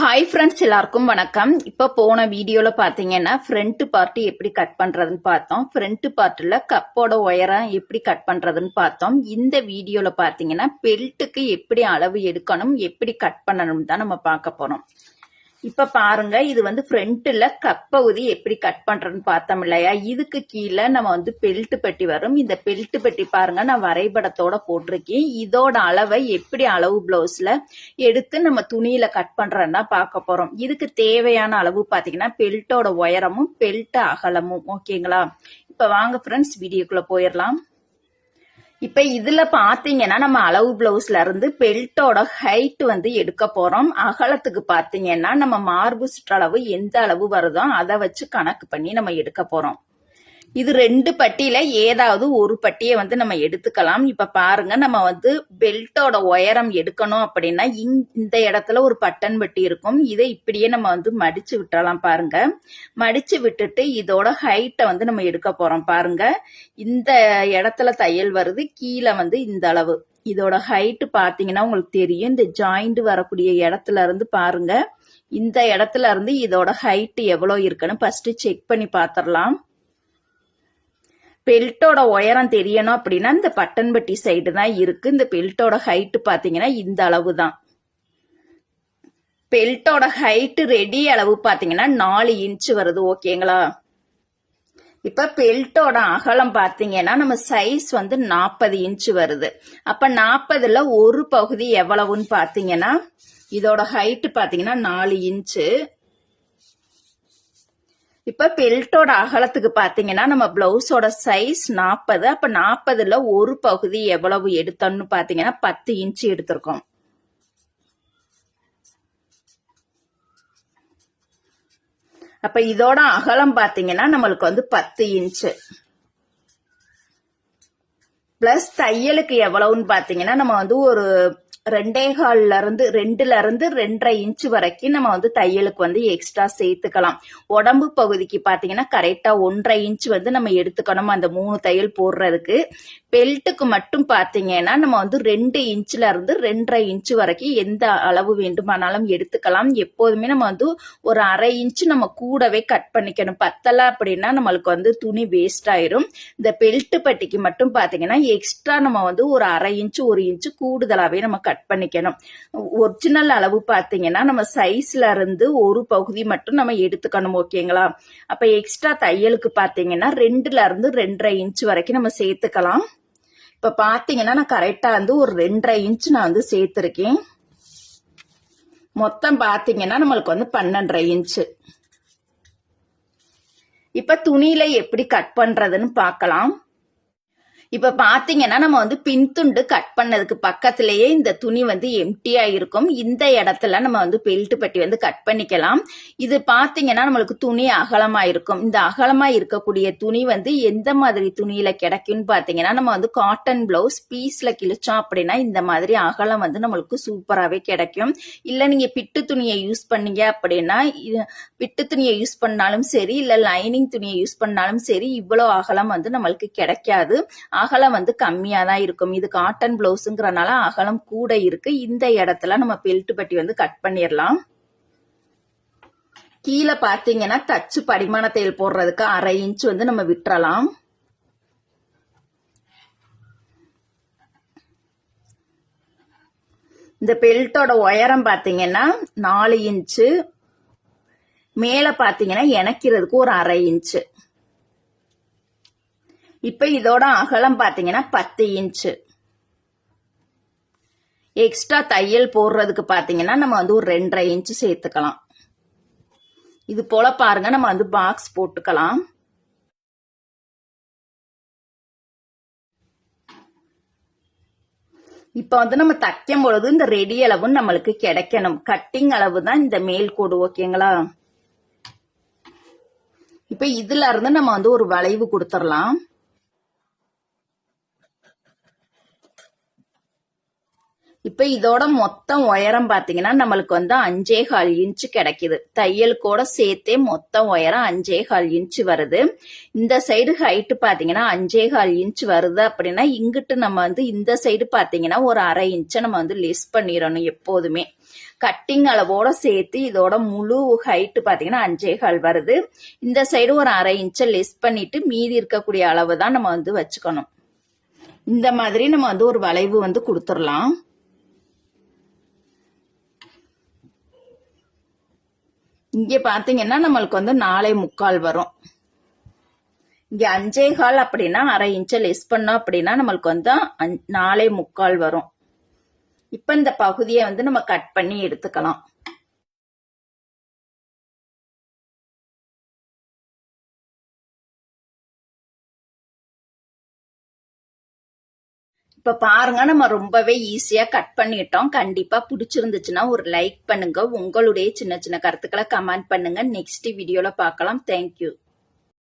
Hi friends எல்லாருக்கும் வணக்கம். இப்போ போன வீடியோவில் பார்த்தீங்கன்னா ஃப்ரண்ட் பார்ட்டு எப்படி கட் பண்ணுறதுன்னு பார்த்தோம். ஃப்ரண்ட் பார்ட்டில் கப்போட உயரம் எப்படி கட் பண்ணுறதுன்னு பார்த்தோம். இந்த வீடியோவில் பார்த்தீங்கன்னா பெல்ட்டுக்கு எப்படி அளவு எடுக்கணும் எப்படி கட் பண்ணணும் தான் நம்ம பார்க்க போகிறோம் இப்ப பாருங்க இது வந்து ஃப்ரண்ட்ல கப்பகுதி எப்படி கட் பண்றேன்னு பார்த்தோம் இல்லையா? இதுக்கு கீழே நம்ம வந்து பெல்ட் பெட்டி வரும். இந்த பெல்ட் பெட்டி பாருங்க நான் வரைபடத்தோட போட்டிருக்கேன். இதோட அளவை எப்படி அளவு பிளவுஸ்ல எடுத்து நம்ம துணியில கட் பண்றேன்னா பார்க்க போறோம். இதுக்கு தேவையான அளவு பாத்தீங்கன்னா பெல்ட்டோட உயரமும் பெல்ட் அகலமும். ஓகேங்களா இப்ப வாங்க ஃப்ரெண்ட்ஸ் வீடியோக்குள்ள போயிடலாம். இப்ப இதுல பாத்தீங்கன்னா நம்ம அளவு பிளவுஸ்ல இருந்து பெல்ட்டோட ஹைட் வந்து எடுக்க போறோம். அகலத்துக்கு பாத்தீங்கன்னா நம்ம மார்பு சுற்றளவு எந்த அளவு வருதோ அதை வச்சு கணக்கு பண்ணி நம்ம எடுக்க போறோம். இது ரெண்டு பட்டியில ஏதாவது ஒரு பட்டியை வந்து நம்ம எடுத்துக்கலாம். இப்ப பாருங்க நம்ம வந்து பெல்ட்டோட உயரம் எடுக்கணும் அப்படின்னா இங்- இந்த இடத்துல ஒரு பட்டன் பட்டி இருக்கும். இதை இப்படியே நம்ம வந்து மடிச்சு விட்டுறலாம் பாருங்க. மடிச்சு விட்டுட்டு இதோட ஹைட்டை வந்து நம்ம எடுக்க போறோம் பாருங்க. இந்த இடத்துல தையல் வருது கீழே வந்து இந்த அளவு. இதோட ஹைட் பாத்தீங்கன்னா உங்களுக்கு தெரியும். இந்த ஜாயிண்ட் வரக்கூடிய இடத்துல இருந்து பாருங்க. இந்த இடத்துல இருந்து இதோட ஹைட் எவ்வளவு இருக்குன்னு ஃபர்ஸ்ட் செக் பண்ணி பாத்திரலாம் பெல்ட்டோட உயரம் தெரியணும் அப்படின்னா இந்த பட்டன்பட்டி சைடு தான் இருக்கு. இந்த பெல்ட்டோட ஹைட்டு பாத்தீங்கன்னா இந்த அளவு தான் பெல்ட்டோட ஹைட்டு ரெடி அளவு பாத்தீங்கன்னா நாலு இன்ச்சு வருது ஓகேங்களா இப்ப பெல்ட்டோட அகலம் பாத்தீங்கன்னா நம்ம சைஸ் வந்து நாற்பது இன்ச்சு வருது. அப்ப நாற்பதுல ஒரு பகுதி எவ்வளவுன்னு பாத்தீங்கன்னா இதோட ஹைட்டு பாத்தீங்கன்னா நாலு இன்ச்சு இப்ப பெல்ட்டோட அகலத்துக்கு பாத்தீங்கன்னா நம்ம பிளவுஸோட சைஸ் நாற்பது அப்ப நாற்பதுல ஒரு பகுதி எவ்வளவு எடுத்தோம்னு பாத்தீங்கன்னா பத்து இன்ச் எடுத்திருக்கோம். அப்ப இதோட அகலம் பாத்தீங்கன்னா நம்மளுக்கு வந்து பத்து இன்ச்சு பிளஸ் தையலுக்கு எவ்வளவுன்னு பாத்தீங்கன்னா நம்ம வந்து ஒரு ரெண்டே கால்ல இருந்து ரெண்டுல இருந்து ரெண்டரை இன்ச் வரைக்கும் நம்ம வந்து தையலுக்கு வந்து எக்ஸ்ட்ரா சேர்த்துக்கலாம். உடம்பு பகுதிக்கு பாத்தீங்கன்னா கரெக்டா ஒன்றரை இன்ச் வந்து நம்ம எடுத்துக்கணும் அந்த மூணு தையல் போடுறதுக்கு. பெல்ட்டுக்கு மட்டும் பாத்தீங்கன்னா நம்ம வந்து ரெண்டு இன்ச்ல இருந்து ரெண்டரை இன்ச் வரைக்கும் எந்த அளவு வேண்டுமானாலும் எடுத்துக்கலாம். எப்போதுமே நம்ம வந்து ஒரு அரை இன்ச் நம்ம கூடவே கட் பண்ணிக்கணும். பத்தல அப்படின்னா நம்மளுக்கு வந்து துணி வேஸ்ட் ஆயிரும். இந்த பெல்ட் பட்டிக்கு மட்டும் பாத்தீங்கன்னா எக்ஸ்ட்ரா நம்ம வந்து ஒரு அரை இன்ச் ஒரு இன்ச் கூடுதலாவே நம்ம கட் கட் பண்ணிக்கணும். ஒரிஜினல் அளவு பார்த்தீங்கன்னா நம்ம சைஸ்ல இருந்து ஒரு பகுதி மட்டும் நம்ம எடுத்துக்கணும் ஓகேங்களா? அப்ப எக்ஸ்ட்ரா தையலுக்கு பார்த்தீங்கன்னா ரெண்டுல இருந்து ரெண்டரை இன்ச் வரைக்கும் நம்ம சேர்த்துக்கலாம். இப்ப பாத்தீங்கன்னா நான் கரெக்டா வந்து ஒரு ரெண்டரை இன்ச் நான் வந்து சேர்த்திருக்கேன். மொத்தம் பாத்தீங்கன்னா நம்மளுக்கு வந்து பன்னெண்டரை இன்ச்சு இப்ப துணியில எப்படி கட் பண்றதுன்னு பார்க்கலாம். இப்ப பாத்தீங்கன்னா நம்ம வந்து பின்துண்டு கட் பண்ணதுக்கு பக்கத்திலேயே இந்த துணி வந்து எம்டியா இருக்கும். இந்த இடத்துல நம்ம வந்து பெல்ட் பட்டி வந்து கட் பண்ணிக்கலாம். இது பாத்தீங்கன்னா நம்மளுக்கு துணி அகலமா இருக்கும். இந்த அகலமா இருக்கக்கூடிய துணி வந்து எந்த மாதிரி துணியில கிடைக்கும்னு பாத்தீங்கன்னா நம்ம வந்து காட்டன் பிளவுஸ் பீஸ்ல கிழிச்சோம் அப்படின்னா இந்த மாதிரி அகலம் வந்து நம்மளுக்கு சூப்பராகவே கிடைக்கும். இல்ல நீங்க பிட்டு துணியை யூஸ் பண்ணீங்க அப்படின்னா பிட்டு துணியை யூஸ் பண்ணாலும் சரி இல்ல லைனிங் துணியை யூஸ் பண்ணாலும் சரி இவ்வளவு அகலம் வந்து நம்மளுக்கு கிடைக்காது. அகலம் வந்து கம்மியாக தான் இருக்கும். இது காட்டன் பிளவுஸுங்கிறனால அகலம் கூட இருக்கு. இந்த இடத்துல நம்ம பெல்ட் பட்டி வந்து கட் பண்ணிடலாம் கீழே பார்த்தீங்கன்னா தச்சு படிமான தையல் போடுறதுக்கு அரை இன்ச் வந்து நம்ம விட்டுறலாம். இந்த பெல்ட்டோட உயரம் பார்த்தீங்கன்னா நாலு இன்ச்சு மேலே பார்த்தீங்கன்னா இணைக்கிறதுக்கு ஒரு அரை இன்ச்சு இப்ப இதோட அகலம் பாத்தீங்கன்னா பத்து இன்ச்சு எக்ஸ்ட்ரா தையல் போடுறதுக்கு பாத்தீங்கன்னா நம்ம வந்து ஒரு ரெண்டரை இன்ச்சு சேர்த்துக்கலாம். இது போல பாருங்க நம்ம வந்து பாக்ஸ் போட்டுக்கலாம். இப்ப வந்து நம்ம தைக்கும் பொழுது இந்த ரெடி அளவு நம்மளுக்கு கிடைக்கணும். கட்டிங் அளவு தான் இந்த மேல் கோடு ஓகேங்களா இப்ப இதுல இருந்து நம்ம வந்து ஒரு வளைவு கொடுத்துடலாம். இப்ப இதோட மொத்தம் உயரம் பாத்தீங்கன்னா நம்மளுக்கு வந்து அஞ்சே கால் இன்ச்சு கிடைக்குது. கூட சேர்த்தே மொத்தம் உயரம் அஞ்சே கால் இன்ச்சு வருது. இந்த சைடு ஹைட் பாத்தீங்கன்னா அஞ்சே கால் இன்ச் வருது அப்படின்னா இங்கிட்டு நம்ம வந்து இந்த சைடு பாத்தீங்கன்னா ஒரு அரை இன்ச்சை நம்ம வந்து லெஸ் பண்ணிடணும் எப்போதுமே. கட்டிங் அளவோட சேர்த்து இதோட முழு ஹைட்டு பாத்தீங்கன்னா அஞ்சே கால் வருது. இந்த சைடு ஒரு அரை இன்ச்சை லெஸ் பண்ணிட்டு மீதி இருக்கக்கூடிய அளவு தான் நம்ம வந்து வச்சுக்கணும். இந்த மாதிரி நம்ம வந்து ஒரு வளைவு வந்து கொடுத்துடலாம். இங்கே பாத்தீங்கன்னா நம்மளுக்கு வந்து நாலே முக்கால் வரும். இங்கே அஞ்சே கால் அப்படின்னா அரை இன்ச்சை லெஸ் பண்ணோம் அப்படின்னா நம்மளுக்கு வந்து அஞ்- நாலே முக்கால் வரும். இப்போ இந்த பகுதியை வந்து நம்ம கட் பண்ணி எடுத்துக்கலாம். இப்ப பாருங்க நம்ம ரொம்பவே ஈஸியா கட் பண்ணிட்டோம். கண்டிப்பா பிடிச்சிருந்துச்சுன்னா ஒரு லைக் பண்ணுங்க. உங்களுடைய சின்ன சின்ன கருத்துக்களை கமெண்ட் பண்ணுங்க. நெக்ஸ்ட் வீடியோல பார்க்கலாம். தேங்க்யூ